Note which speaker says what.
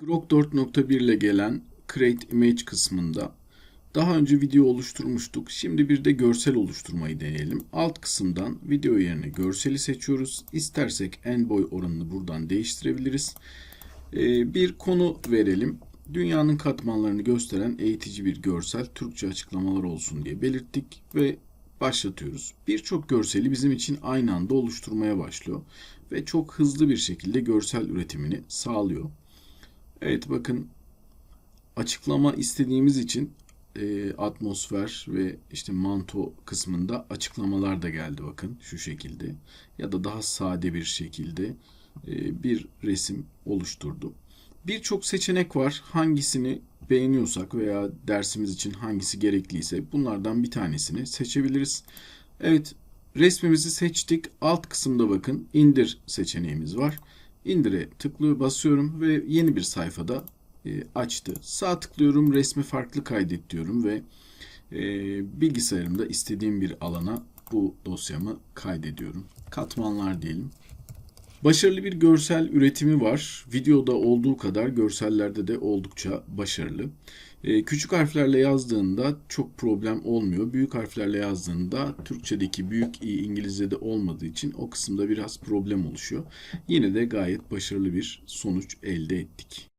Speaker 1: Grok 4.1 ile gelen Create Image kısmında daha önce video oluşturmuştuk. Şimdi bir de görsel oluşturmayı deneyelim. Alt kısımdan video yerine görseli seçiyoruz. İstersek en boy oranını buradan değiştirebiliriz. Ee, bir konu verelim. Dünyanın katmanlarını gösteren eğitici bir görsel Türkçe açıklamalar olsun diye belirttik ve başlatıyoruz. Birçok görseli bizim için aynı anda oluşturmaya başlıyor ve çok hızlı bir şekilde görsel üretimini sağlıyor. Evet bakın açıklama istediğimiz için e, atmosfer ve işte manto kısmında açıklamalar da geldi bakın şu şekilde ya da daha sade bir şekilde e, bir resim oluşturdu. Birçok seçenek var. Hangisini beğeniyorsak veya dersimiz için hangisi gerekliyse bunlardan bir tanesini seçebiliriz. Evet, resmimizi seçtik. Alt kısımda bakın indir seçeneğimiz var. İndire tıklıyor, basıyorum ve yeni bir sayfada e, açtı. Sağ tıklıyorum, resmi farklı kaydet diyorum ve e, bilgisayarımda istediğim bir alana bu dosyamı kaydediyorum. Katmanlar diyelim. Başarılı bir görsel üretimi var. Videoda olduğu kadar görsellerde de oldukça başarılı. Ee, küçük harflerle yazdığında çok problem olmuyor. Büyük harflerle yazdığında Türkçedeki büyük i İngilizce'de olmadığı için o kısımda biraz problem oluşuyor. Yine de gayet başarılı bir sonuç elde ettik.